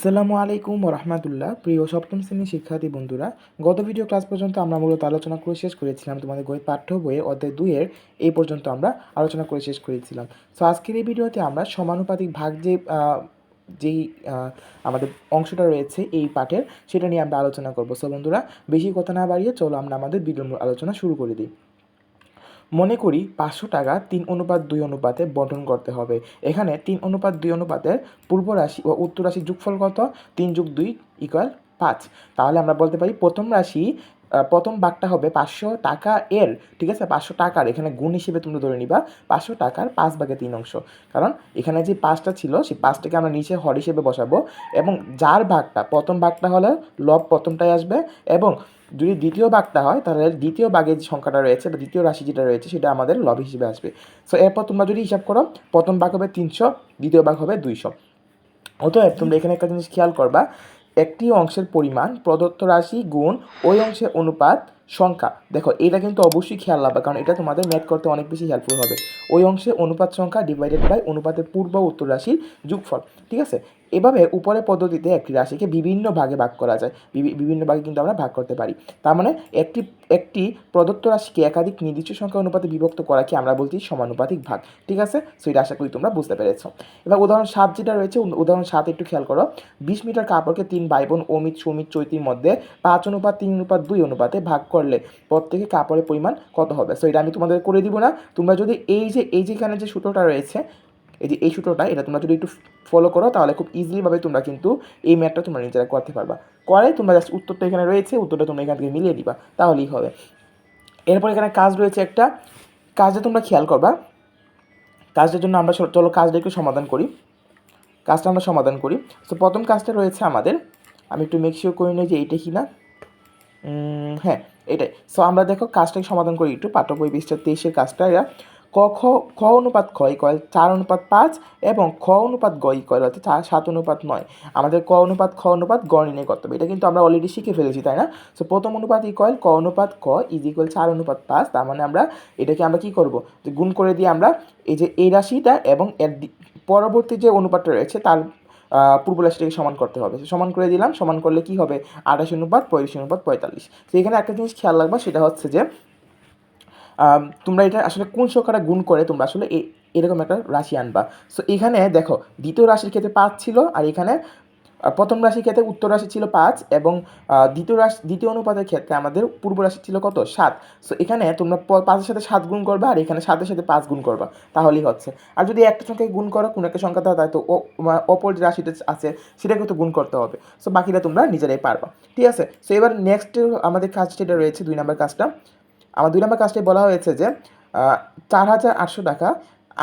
আসসালামু আলাইকুম রহমতুল্লাহ। প্রিয় সপ্তম শ্রেণির শিক্ষার্থী বন্ধুরা, গত ভিডিও ক্লাস পর্যন্ত আমরা মূলত আলোচনা করে শেষ করেছিলাম। তোমাদের বই পাঠ্য বইয়ে অধ্যায় দুইয়ের এই পর্যন্ত আমরা আলোচনা করে শেষ করেছিলাম। সো আজকের এই ভিডিওতে আমরা সমানুপাতিক ভাগ যে যেই আমাদের অংশটা রয়েছে এই পাঠের, সেটা নিয়ে আমরা আলোচনা করব। সো বন্ধুরা, বেশি কথা না বাড়িয়ে চলো আমরা আমাদের ভিডিও আলোচনা শুরু করে দিই। মনে করি পাঁচশো টাকা তিন অনুপাত দুই অনুপাতে বন্টন করতে হবে। এখানে তিন অনুপাত দুই অনুপাতের পূর্ব রাশি ও উত্তর রাশির যোগফল কত? তিন যোগ দুই ইকুয়াল পাঁচ। তাহলে আমরা বলতে পারি প্রথম রাশি প্রথম ভাগটা হবে পাঁচশো টাকা এর, ঠিক আছে? পাঁচশো টাকার, এখানে গুণ হিসেবে তোমরা ধরে নিবা, পাঁচশো টাকার পাঁচ ভাগে তিন অংশ। কারণ এখানে যে পাঁচটা ছিল সেই পাঁচটাকে আমরা নিচে হর হিসেবে বসাবো এবং যার ভাগটা, প্রথম ভাগটা হলে লব প্রথমটাই আসবে এবং যদি দ্বিতীয় বাঘটা হয়, তাহলে দ্বিতীয় বাঘের যে সংখ্যাটা রয়েছে, বা দ্বিতীয় রাশি যেটা রয়েছে, সেটা আমাদের লব হিসেবে আসবে। সো এরপর তোমরা যদি হিসাব করো, প্রথম ভাগ হবে তিনশো, দ্বিতীয় বাঘ হবে দুইশো। অতএব তোমরা এখানে একটা জিনিস খেয়াল করবা, একটি অংশের পরিমাণ প্রদত্ত রাশি গুণ ওই অংশের অনুপাত সংখ্যা। দেখো, এটা কিন্তু অবশ্যই খেয়াল রাখবা, কারণ এটা তোমাদের ম্যাথ করতে অনেক বেশি হেল্পফুল হবে। ওই অংশে অনুপাত সংখ্যা ডিভাইডেড বাই অনুপাতের পূর্ব উত্তর রাশির যোগফল, ঠিক আছে? এভাবে উপরের পদ্ধতিতে একটি রাশিকে বিভিন্ন ভাগে ভাগ করা যায়। বিভি- বিভিন্ন ভাগে কিন্তু আমরা ভাগ করতে পারি। তার মানে একটি একটি প্রদত্ত রাশিকে একাধিক নির্দিষ্ট সংখ্যা অনুপাতে বিভক্ত করাকে আমরা বলছি সমানুপাতিক ভাগ। ঠিক আছে? সো এটা আশা করি তোমরা বুঝতে পেরেছ। এবার উদাহরণ সাত যেটা রয়েছে উদাহরণ সাত একটু খেয়াল করো। বিশ মিটার কাপড়কে তিন ভাই বোন অমিত, সুমিত, চৈতির মধ্যে পাঁচ অনুপাত, তিন অনুপাত, দুই অনুপাতে ভাগ করলে প্রত্যেকে কাপড়ের পরিমাণ কত হবে? সো এটা আমি তোমাদের করে দিব না। তোমরা যদি এই যে, এই যেখানে যে সূত্রটা রয়েছে এই যে এই সূত্রটা এটা তোমরা যদি একটু ফলো করো, তাহলে খুব ইজিলিভাবে তোমরা কিন্তু এই ম্যাথটা তোমরা নিজেরা করতে পারবা। করে তোমরা জাস্ট উত্তরটা এখানে রয়েছে, উত্তরটা তোমরা এখান থেকে মিলিয়ে দিবা, তাহলেই হবে। এরপর এখানে কাজ রয়েছে একটা, কাজটা তোমরা খেয়াল করবা। কাজটার জন্য আমরা চলো- কাজটা একটু সমাধান করি। কাজটা আমরা সমাধান করি। তো প্রথম কাজটা রয়েছে আমাদের, আমি একটু মেক শিওর করে নিই যে এইটা কি না হ্যাঁ এটাই। সো আমরা দেখো কাজটাকে সমাধান করি একটু পাঠ্য বই বিশটা তেইশের কাজটা, এরা ক, খ খ অনুপাত খ ইকল চার অনুপাত পাঁচ এবং খ অনুপাত গ ইকল হচ্ছে চার সাত অনুপাত নয়। আমাদের ক অনুপাত, খ অনুপাত গ নির্ণয় করতে হবে। এটা কিন্তু আমরা অলরেডি শিখে ফেলেছি, তাই না? সো প্রথম অনুপাত ইকল ক অনুপাত ক ইজ ইকুয়াল চার অনুপাত পাঁচ, তার মানে আমরা এটাকে আমরা কি করব? যে গুণ করে দিয়ে আমরা এই যে এই রাশিটা এবং এর পরবর্তী যে অনুপাতটা রয়েছে, তার পূর্ব রাশিটাকে সমান করতে হবে। সমান করে দিলাম, সমান করলে কি হবে? আঠাশ অনুপাত, পঁয়ত্রিশ অনুপাত, পঁয়তাল্লিশ। তো এখানে একটা জিনিস খেয়াল রাখবা, সেটা হচ্ছে যে তোমরা এটা আসলে কোন সংখ্যাটা গুণ করে তোমরা আসলে এরকম একটা রাশি আনবা। সো এখানে দেখো, দ্বিতীয় রাশির ক্ষেত্রে পাঁচ ছিল, আর এখানে প্রথম রাশির ক্ষেত্রে উত্তর রাশি ছিল পাঁচ, এবং দ্বিতীয় রাশি, দ্বিতীয় অনুপাতের ক্ষেত্রে আমাদের পূর্ব রাশি ছিল কত? সাত। সো এখানে তোমরা পাঁচের সাথে সাত গুণ করবা, আর এখানে সাতের সাথে পাঁচ গুণ করবা। তাহলেই হচ্ছে। আর যদি একটা সংখ্যাকে গুণ করো, কোনো একটা সংখ্যা তাহলে তো অপর যে রাশিটা আছে সেটাকে তো গুণ করতে হবে। সো বাকিটা তোমরা নিজেরাই পারবা। ঠিক আছে? সো এবার নেক্সট আমাদের কাজটা রয়েছে, দুই নম্বর কাজটা। আমার দুই নম্বর কাজটি বলা হয়েছে যে চার হাজার আটশো টাকা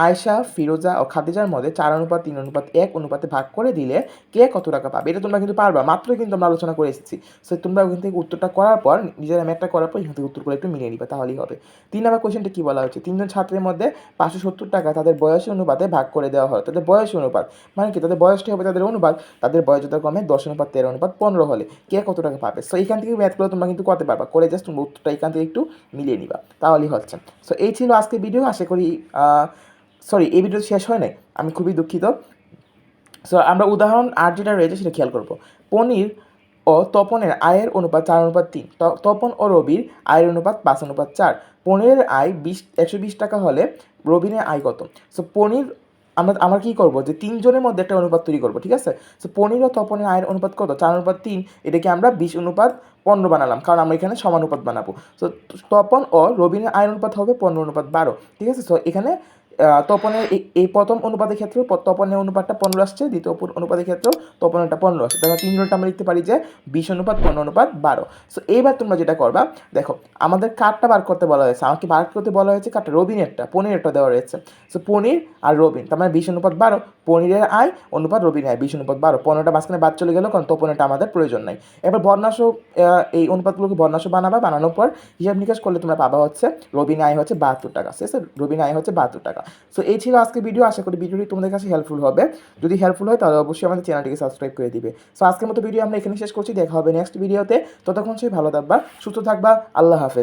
আয়শা, ফিরোজা ও খাদিজার মধ্যে চার অনুপাত, তিন অনুপাত, এক অনুপাতে ভাগ করে দিলে কে কত টাকা পাবে? এটা তোমরা কিন্তু পারবা। মাত্রই কিন্তু আমরা আলোচনা করে এসেছি। সো তোমরা ওখান থেকে উত্তরটা করার পর, নিজের ম্যাথটা করার পর এখান থেকে উত্তর করে একটু মিলিয়ে নিবে, তাহলেই হবে। তিন নম্বর কোয়েশ্চেনটা কি বলা হচ্ছে তিনজন ছাত্রের মধ্যে পাঁচশো সত্তর টাকা তাদের বয়সের অনুপাতে ভাগ করে দেওয়া হয়। তাদের বয়স অনুপাত মানে কি? তাদের বয়সটা হবে তাদের অনুপাত, তাদের বয়স যথাক্রমে দশ অনুপাত, তেরো অনুপাত, পনেরো হলে কে কত টাকা পাবে? সো এখান থেকে ম্যাথগুলো তোমরা কিন্তু করতে পারবা। করে জাস্ট তোমরা উত্তরটা এখান থেকে একটু মিলিয়ে নিবা, তাহলেই হচ্ছে। সো এই ছিল আজকের ভিডিও আশা করি সরি এই ভিডিও শেষ হয় নাই। আমি খুবই দুঃখিত। সো আমরা উদাহরণ আর যেটা রয়েছে সেটা খেয়াল করব। পনির ও তপনের আয়ের অনুপাত চার, অনুপাত তিন। তপন ও রবির আয়ের অনুপাত পাঁচ, অনুপাত চার। পনিরের আয় বিশ, একশো বিশ টাকা হলে রবিনের আয় কত? সো পনির, আমরা আমরা কী করব? যে তিনজনের মধ্যে একটা অনুপাত তৈরি করব, ঠিক আছে? সো পনির ও তপনের আয়ের অনুপাত কত? চার, অনুপাত তিন। এটাকে আমরা বিশ অনুপাত পনেরো বানালাম, কারণ আমরা এখানে সমানুপাত বানাবো। সো তপন ও রবিনের আয়ের অনুপাত হবে পনেরো, অনুপাত বারো। ঠিক আছে? সো এখানে তপনের এই- প্রথম অনুপাতের ক্ষেত্রেও প- তপনের অনুপাতটা পনেরো আসছে, দ্বিতীয় অনুপাতের ক্ষেত্রেও তপনেরটা পনেরো আসছে। তাহলে তিনজনটা আমরা লিখতে পারি যে বিশ অনুপাত, পনেরো অনুপাত, বারো। সো এইবার তোমরা যেটা করবা, দেখো, আমাদের কাঠটা বার করতে বলা হয়েছে। আমাকে বার করতে বলা হয়েছে কার্ডটা রবিনেরটা, পনিরেরটা দেওয়া রয়েছে। সো পনির আর রবিন, তার মানে বিশ অনুপাত বারো, পনিরের আয়, অনুপাত রবিন আয়, বিশ অনুপাত বারো। পনেরোটা মাঝখানে বাদ চলে গেল, কারণ তপনেরটা আমাদের প্রয়োজন নাই। এবার বর্ণাশ এই অনুপাতগুলোকে বর্ণাশ বানাবা, বানানোর পর হিসাব নিকাশ করলে তোমরা পাবা হচ্ছে রবিন আয় হচ্ছে বাহাত্তর টাকা। আছে রবিন আয় হচ্ছে বাহাত্তর টাকা। সো এই ছিল আজকে ভিডিও আশা করি ভিডিওটি তোমাদের কাছে হেল্পফুল হবে। যদি হেল্পফুল হয়, তাহলে অবশ্যই আমাদের চ্যানেলটিকে সাবস্ক্রাইব করে দিবে। সো আজকের মতো ভিডিও আমরা এখানে শেষ করছি। দেখা হবে নেক্সট ভিডিওতে ততক্ষণ সেই ভালো থাকবা, সুস্থ থাকবা। আল্লাহ হাফেজ।